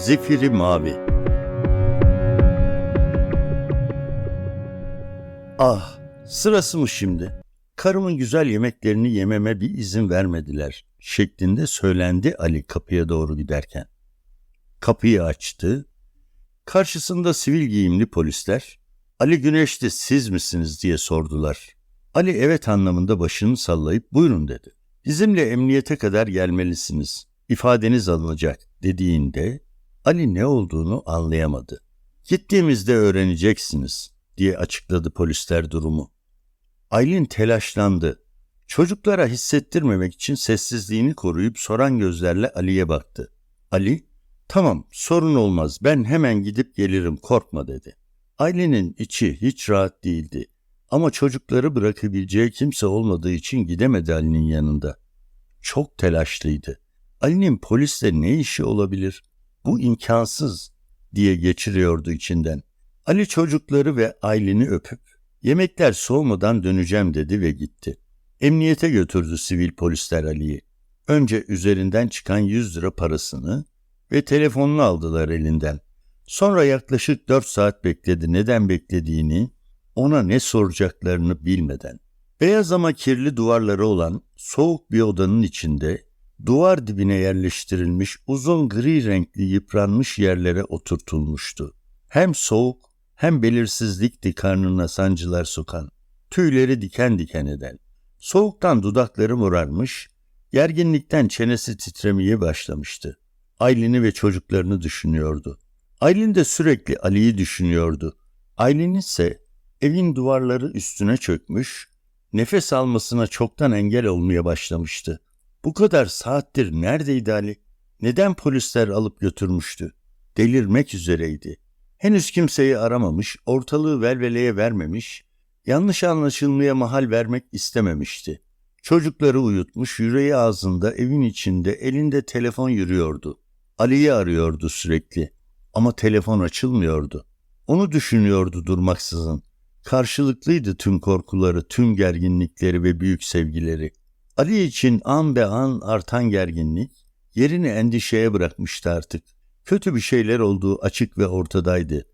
Zifiri Mavi Ah, sırası mı şimdi? Karımın güzel yemeklerini yememe bir izin vermediler şeklinde söylendi Ali kapıya doğru giderken. Kapıyı açtı. Karşısında sivil giyimli polisler Ali Güneş'ti siz misiniz diye sordular. Ali evet anlamında başını sallayıp buyurun dedi. Bizimle emniyete kadar gelmelisiniz. İfadeniz alınacak dediğinde Ali ne olduğunu anlayamadı. Gittiğimizde öğreneceksiniz diye açıkladı polisler durumu. Aylin telaşlandı. Çocuklara hissettirmemek için sessizliğini koruyup soran gözlerle Ali'ye baktı. Ali, tamam sorun olmaz ben hemen gidip gelirim korkma dedi. Aylin'in içi hiç rahat değildi. Ama çocukları bırakabileceği kimse olmadığı için gidemedi Ali'nin yanında. Çok telaşlıydı. Ali'nin polisle ne işi olabilir? Bu imkansız diye geçiriyordu içinden. Ali çocukları ve Aylin'i öpüp yemekler soğumadan döneceğim dedi ve gitti. Emniyete götürdü sivil polisler Ali'yi. Önce üzerinden çıkan 100 lira parasını ve telefonunu aldılar elinden. Sonra yaklaşık 4 saat bekledi. Neden beklediğini, ona ne soracaklarını bilmeden. Beyaz ama kirli duvarları olan soğuk bir odanın içinde duvar dibine yerleştirilmiş uzun gri renkli yıpranmış yerlere oturtulmuştu. Hem soğuk hem belirsizlikti karnına sancılar sokan, tüyleri diken diken eden. Soğuktan dudakları morarmış, gerginlikten çenesi titremeye başlamıştı. Aylin'i ve çocuklarını düşünüyordu. Aylin de sürekli Ali'yi düşünüyordu. Aylin ise evin duvarları üstüne çökmüş, nefes almasına çoktan engel olmaya başlamıştı. Bu kadar saattir neredeydi Ali? Neden polisler alıp götürmüştü? Delirmek üzereydi. Henüz kimseyi aramamış, ortalığı velveleye vermemiş, yanlış anlaşılmaya mahal vermek istememişti. Çocukları uyutmuş, yüreği ağzında, evin içinde, elinde telefon yürüyordu. Ali'yi arıyordu sürekli. Ama telefon açılmıyordu. Onu düşünüyordu durmaksızın. Karşılıklıydı tüm korkuları, tüm gerginlikleri ve büyük sevgileri. Ali için an be an artan gerginlik yerini endişeye bırakmıştı artık. Kötü bir şeyler olduğu açık ve ortadaydı.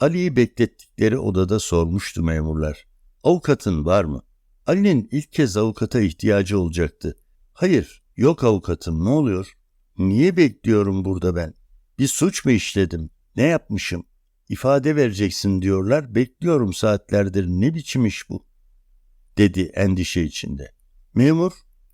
Ali'yi beklettikleri odada sormuştu memurlar. Avukatın var mı? Ali'nin ilk kez avukata ihtiyacı olacaktı. Hayır, yok avukatım ne oluyor? Niye bekliyorum burada ben? Bir suç mu işledim? Ne yapmışım? İfade vereceksin diyorlar. Bekliyorum saatlerdir. Ne biçim iş bu? Dedi endişe içinde. Memur,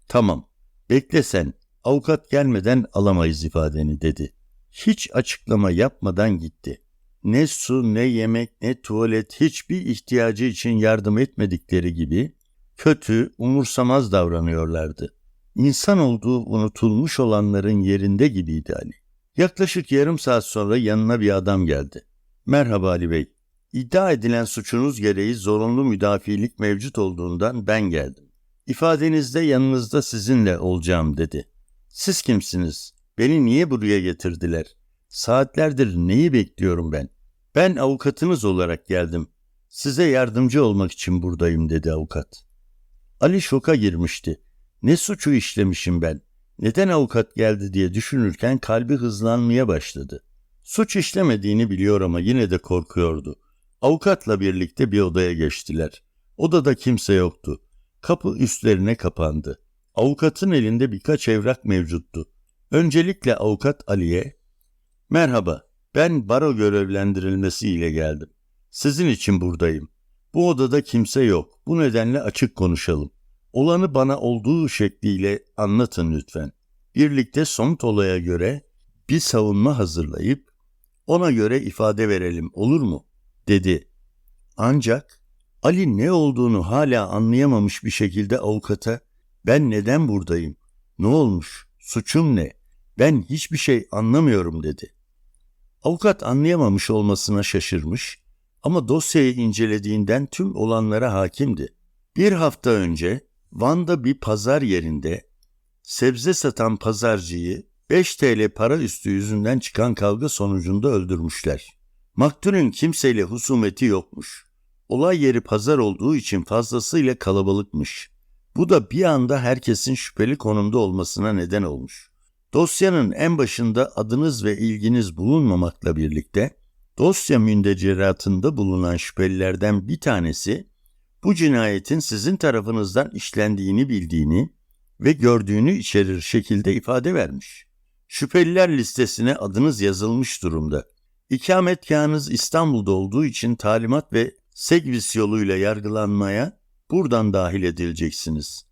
tamam. Bekle sen. Avukat gelmeden alamayız ifadeni dedi. Hiç açıklama yapmadan gitti. Ne su, ne yemek, ne tuvalet hiçbir ihtiyacı için yardım etmedikleri gibi kötü, umursamaz davranıyorlardı. İnsan olduğu unutulmuş olanların yerinde gibiydi Ali. Yaklaşık yarım saat sonra yanına bir adam geldi. Merhaba Ali Bey. İddia edilen suçunuz gereği zorunlu müdafilik mevcut olduğundan ben geldim. İfadenizde yanınızda sizinle olacağım dedi. Siz kimsiniz? Beni niye buraya getirdiler? Saatlerdir neyi bekliyorum ben? Ben avukatınız olarak geldim. Size yardımcı olmak için buradayım dedi avukat. Ali şoka girmişti. Ne suçu işlemişim ben? Neden avukat geldi diye düşünürken kalbi hızlanmaya başladı. Suç işlemediğini biliyor ama yine de korkuyordu. Avukatla birlikte bir odaya geçtiler. Odada kimse yoktu. Kapı üstlerine kapandı. Avukatın elinde birkaç evrak mevcuttu. Öncelikle avukat Ali'ye, ''Merhaba, ben baro görevlendirilmesiyle geldim. Sizin için buradayım. Bu odada kimse yok. Bu nedenle açık konuşalım. Olanı bana olduğu şekliyle anlatın lütfen. Birlikte somut olaya göre bir savunma hazırlayıp ona göre ifade verelim olur mu? dedi. Ancak Ali ne olduğunu hala anlayamamış bir şekilde avukata ben neden buradayım? Ne olmuş? Suçum ne? Ben hiçbir şey anlamıyorum dedi. Avukat anlayamamış olmasına şaşırmış ama dosyayı incelediğinden tüm olanlara hakimdi. Bir hafta önce Van'da bir pazar yerinde sebze satan pazarcıyı 5 TL para üstü yüzünden çıkan kavga sonucunda öldürmüşler. Maktulün kimseyle husumeti yokmuş. Olay yeri pazar olduğu için fazlasıyla kalabalıkmış. Bu da bir anda herkesin şüpheli konumda olmasına neden olmuş. Dosyanın en başında adınız ve ilginiz bulunmamakla birlikte dosya mündeceratında bulunan şüphelilerden bir tanesi bu cinayetin sizin tarafınızdan işlendiğini bildiğini ve gördüğünü içerir şekilde ifade vermiş. Şüpheliler listesine adınız yazılmış durumda. İkametgahınız İstanbul'da olduğu için talimat ve segvis yoluyla yargılanmaya buradan dahil edileceksiniz.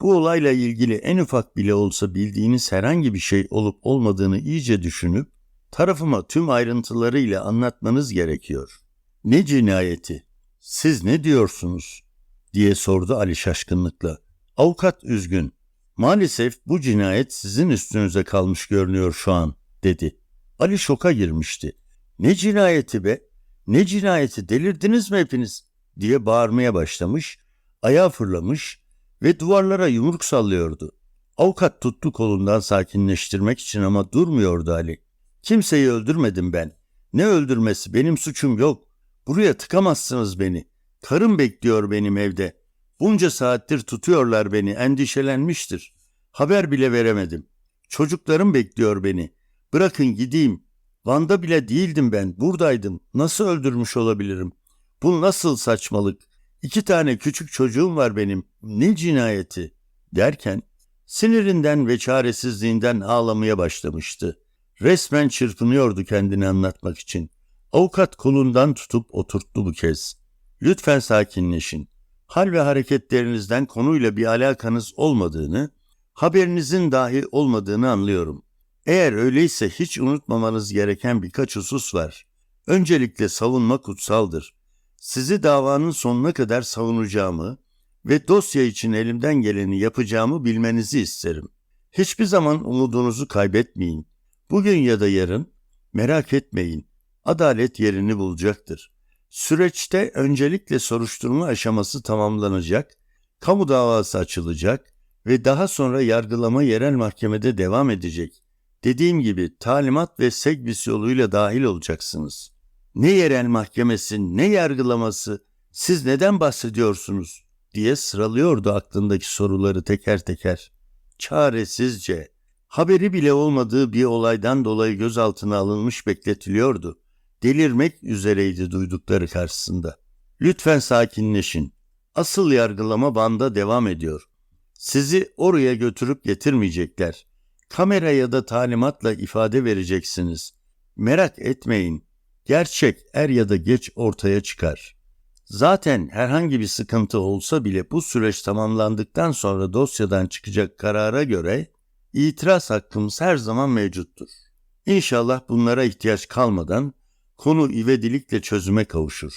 Bu olayla ilgili en ufak bile olsa bildiğiniz herhangi bir şey olup olmadığını iyice düşünüp tarafıma tüm ayrıntılarıyla anlatmanız gerekiyor. Ne cinayeti? Siz ne diyorsunuz? diye sordu Ali şaşkınlıkla. Avukat üzgün. Maalesef bu cinayet sizin üstünüze kalmış görünüyor şu an, dedi. Ali şoka girmişti. Ne cinayeti be? Ne cinayeti delirdiniz mi hepiniz? diye bağırmaya başlamış, ayağa fırlamış ve duvarlara yumruk sallıyordu. Avukat tuttu kolundan sakinleştirmek için ama durmuyordu Ali. Kimseyi öldürmedim ben. Ne öldürmesi benim suçum yok. Buraya tıkamazsınız beni. Karım bekliyor benim evde. Bunca saattir tutuyorlar beni, endişelenmiştir. Haber bile veremedim. Çocuklarım bekliyor beni. Bırakın gideyim. Van'da bile değildim ben, buradaydım. Nasıl öldürmüş olabilirim? Bu nasıl saçmalık? İki tane küçük çocuğum var benim. Ne cinayeti? Derken sinirinden ve çaresizliğinden ağlamaya başlamıştı. Resmen çırpınıyordu kendini anlatmak için. Avukat kolundan tutup oturttu bu kez. Lütfen sakinleşin. Hal ve hareketlerinizden konuyla bir alakanız olmadığını, haberinizin dahi olmadığını anlıyorum. Eğer öyleyse hiç unutmamanız gereken birkaç husus var. Öncelikle savunma kutsaldır. Sizi davanın sonuna kadar savunacağımı ve dosya için elimden geleni yapacağımı bilmenizi isterim. Hiçbir zaman umudunuzu kaybetmeyin. Bugün ya da yarın merak etmeyin. Adalet yerini bulacaktır. Süreçte öncelikle soruşturma aşaması tamamlanacak, kamu davası açılacak ve daha sonra yargılama yerel mahkemede devam edecek. Dediğim gibi talimat ve segbis yoluyla dahil olacaksınız. Ne yerel mahkemesi, ne yargılaması, siz neden bahsediyorsunuz diye sıralıyordu aklındaki soruları teker teker. Çaresizce, haberi bile olmadığı bir olaydan dolayı gözaltına alınmış bekletiliyordu. Delirmek üzereydi duydukları karşısında. Lütfen sakinleşin. Asıl yargılama banda devam ediyor. Sizi oraya götürüp getirmeyecekler. Kamera ya da talimatla ifade vereceksiniz. Merak etmeyin. Gerçek er ya da geç ortaya çıkar. Zaten herhangi bir sıkıntı olsa bile bu süreç tamamlandıktan sonra dosyadan çıkacak karara göre itiraz hakkımız her zaman mevcuttur. İnşallah bunlara ihtiyaç kalmadan konu ivedilikle çözüme kavuşur.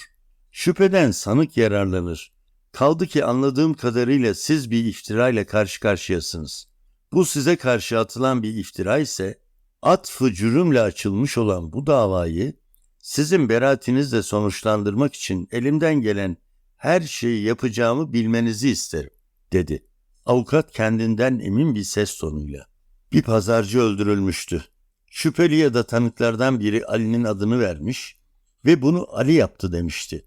Şüpheden sanık yararlanır. Kaldı ki anladığım kadarıyla siz bir iftirayla karşı karşıyasınız. Bu size karşı atılan bir iftira ise atfı cürümle açılmış olan bu davayı sizin beraatinizle sonuçlandırmak için elimden gelen her şeyi yapacağımı bilmenizi isterim, dedi. Avukat kendinden emin bir ses tonuyla. Bir pazarcı öldürülmüştü. Şüpheli ya da tanıklardan biri Ali'nin adını vermiş ve bunu Ali yaptı demişti.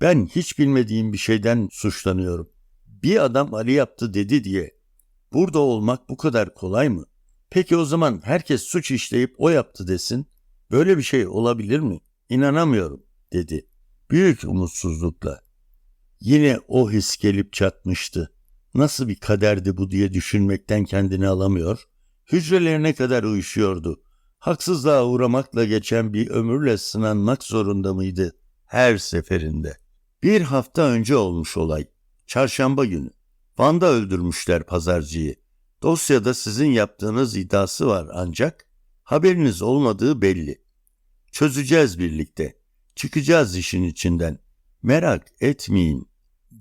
Ben hiç bilmediğim bir şeyden suçlanıyorum. Bir adam Ali yaptı dedi diye burada olmak bu kadar kolay mı? Peki o zaman herkes suç işleyip o yaptı desin. Böyle bir şey olabilir mi? İnanamıyorum dedi. Büyük umutsuzlukla. Yine o his gelip çatmıştı. Nasıl bir kaderdi bu diye düşünmekten kendini alamıyor. Hücrelerine kadar uyuşuyordu. Haksızlığa uğramakla geçen bir ömürle sınanmak zorunda mıydı her seferinde? Bir hafta önce olmuş olay. Çarşamba günü. Van'da öldürmüşler pazarcıyı. Dosyada sizin yaptığınız iddiası var ancak haberiniz olmadığı belli. Çözeceğiz birlikte. Çıkacağız işin içinden. Merak etmeyin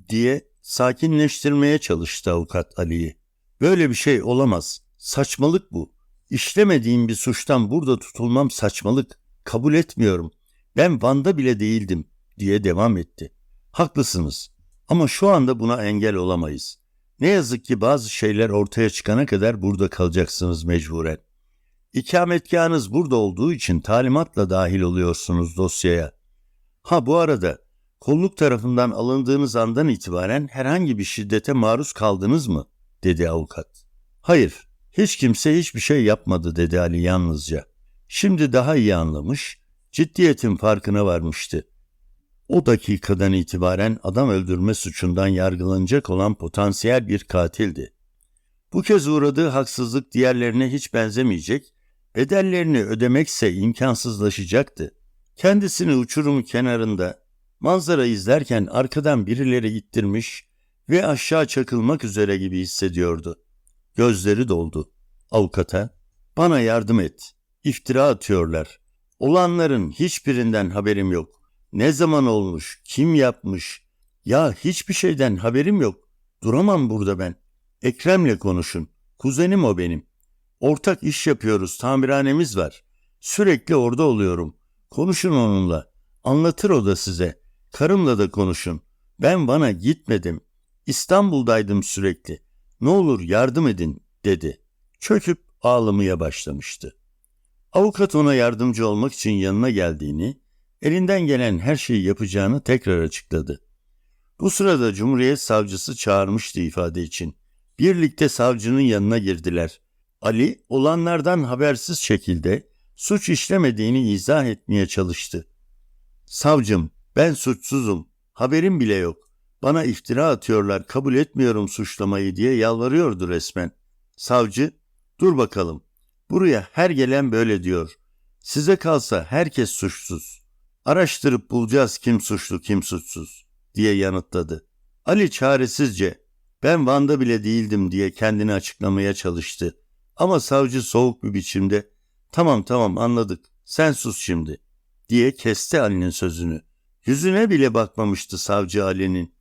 diye sakinleştirmeye çalıştı avukat Ali'yi. Böyle bir şey olamaz. Saçmalık bu. İşlemediğim bir suçtan burada tutulmam saçmalık. Kabul etmiyorum. Ben Van'da bile değildim diye devam etti. Haklısınız ama şu anda buna engel olamayız. Ne yazık ki bazı şeyler ortaya çıkana kadar burada kalacaksınız mecburen. İkametgahınız burada olduğu için talimatla dahil oluyorsunuz dosyaya. Ha bu arada kolluk tarafından alındığınız andan itibaren herhangi bir şiddete maruz kaldınız mı? dedi avukat. Hayır, Hiç kimse hiçbir şey yapmadı dedi Ali yalnızca. Şimdi daha iyi anlamış, ciddiyetin farkına varmıştı. O dakikadan itibaren adam öldürme suçundan yargılanacak olan potansiyel bir katildi. Bu kez uğradığı haksızlık diğerlerine hiç benzemeyecek, bedellerini ödemekse imkansızlaşacaktı. Kendisini uçurum kenarında manzara izlerken arkadan birileri ittirmiş ve aşağı çakılmak üzere gibi hissediyordu. Gözleri doldu. Avukata, bana yardım et. İftira atıyorlar. Olanların hiçbirinden haberim yok. Ne zaman olmuş, kim yapmış? Ya hiçbir şeyden haberim yok. Duramam burada ben. Ekrem'le konuşun. Kuzenim o benim. Ortak iş yapıyoruz, tamirhanemiz var. Sürekli orada oluyorum. Konuşun onunla. Anlatır o da size. Karımla da konuşun. Ben bana gitmedim. İstanbul'daydım sürekli. Ne olur yardım edin dedi. Çöküp ağlamaya başlamıştı. Avukat ona yardımcı olmak için yanına geldiğini, elinden gelen her şeyi yapacağını tekrar açıkladı. Bu sırada Cumhuriyet Savcısı çağırmıştı ifade için. Birlikte savcının yanına girdiler. Ali olanlardan habersiz şekilde suç işlemediğini izah etmeye çalıştı. Savcım, ben suçsuzum. Haberim bile yok. Bana iftira atıyorlar, kabul etmiyorum suçlamayı diye yalvarıyordu resmen. Savcı, dur bakalım. Buraya her gelen böyle diyor. Size kalsa herkes suçsuz. Araştırıp bulacağız kim suçlu kim suçsuz diye yanıtladı. Ali çaresizce ben Van'da bile değildim diye kendini açıklamaya çalıştı. Ama savcı soğuk bir biçimde tamam tamam anladık sen sus şimdi diye kesti Ali'nin sözünü. Yüzüne bile bakmamıştı savcı Ali'nin.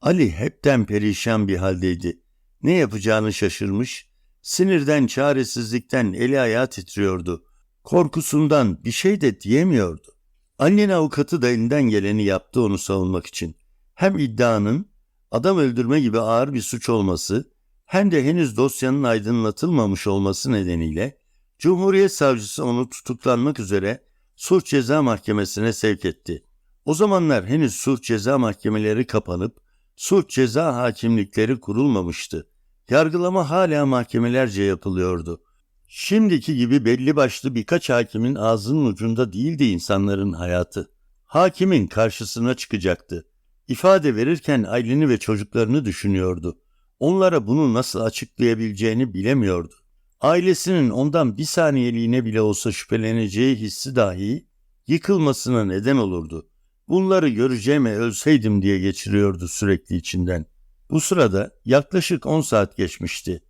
Ali hepten perişan bir haldeydi. Ne yapacağını şaşırmış, sinirden, çaresizlikten eli ayağı titriyordu. Korkusundan bir şey de diyemiyordu. Ali'nin avukatı da elinden geleni yaptı onu savunmak için. Hem iddianın adam öldürme gibi ağır bir suç olması hem de henüz dosyanın aydınlatılmamış olması nedeniyle Cumhuriyet Savcısı onu tutuklanmak üzere Suç Ceza Mahkemesi'ne sevk etti. O zamanlar henüz suç ceza mahkemeleri kapanıp suç ceza hakimlikleri kurulmamıştı. Yargılama hala mahkemelerce yapılıyordu. Şimdiki gibi belli başlı birkaç hakimin ağzının ucunda değildi insanların hayatı. Hakimin karşısına çıkacaktı. İfade verirken aileni ve çocuklarını düşünüyordu. Onlara bunu nasıl açıklayabileceğini bilemiyordu. Ailesinin ondan bir saniyeliğine bile olsa şüpheleneceği hissi dahi yıkılmasına neden olurdu. Bunları göreceğime ölseydim diye geçiriyordu sürekli içinden. Bu sırada yaklaşık 10 saat geçmişti.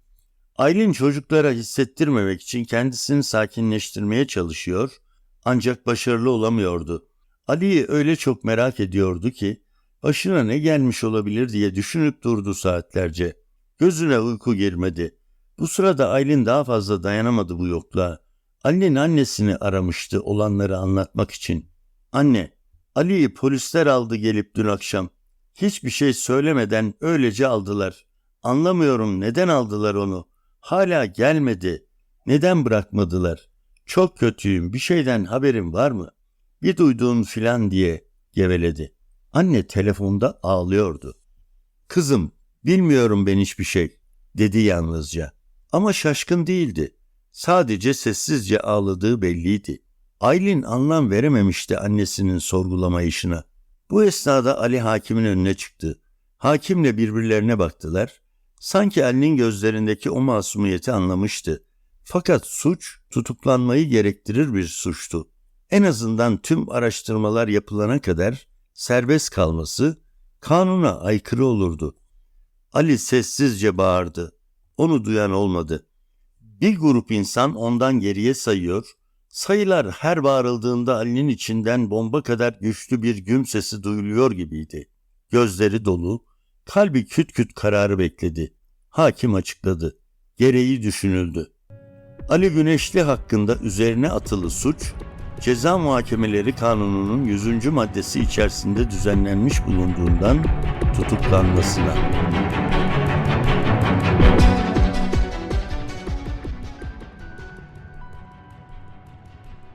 Aylin çocuklara hissettirmemek için kendisini sakinleştirmeye çalışıyor ancak başarılı olamıyordu. Ali'yi öyle çok merak ediyordu ki başına ne gelmiş olabilir diye düşünüp durdu saatlerce. Gözüne uyku girmedi. Bu sırada Aylin daha fazla dayanamadı bu yokluğa. Ali'nin annesini aramıştı olanları anlatmak için. Anne, Ali'yi polisler aldı gelip dün akşam. Hiçbir şey söylemeden öylece aldılar. Anlamıyorum neden aldılar onu. Hala gelmedi. Neden bırakmadılar? Çok kötüyüm. Bir şeyden haberin var mı? Bir duyduğun filan diye geveledi. Anne telefonda ağlıyordu. Kızım, bilmiyorum ben hiçbir şey, dedi yalnızca. Ama şaşkın değildi. Sadece sessizce ağladığı belliydi. Aylin anlam verememişti annesinin sorgulamayışına. Bu esnada Ali hakimin önüne çıktı. Hakimle birbirlerine baktılar. Sanki Ali'nin gözlerindeki o masumiyeti anlamıştı. Fakat suç tutuklanmayı gerektirir bir suçtu. En azından tüm araştırmalar yapılana kadar serbest kalması kanuna aykırı olurdu. Ali sessizce bağırdı. Onu duyan olmadı. Bir grup insan ondan geriye sayıyor, sayılar her bağırıldığında Ali'nin içinden bomba kadar güçlü bir güm sesi duyuluyor gibiydi. Gözleri dolu, kalbi küt küt kararı bekledi. Hakim açıkladı. Gereği düşünüldü. Ali Güneşli hakkında üzerine atılı suç, Ceza Muhakemeleri Kanunu'nun 100. maddesi içerisinde düzenlenmiş bulunduğundan tutuklanmasına.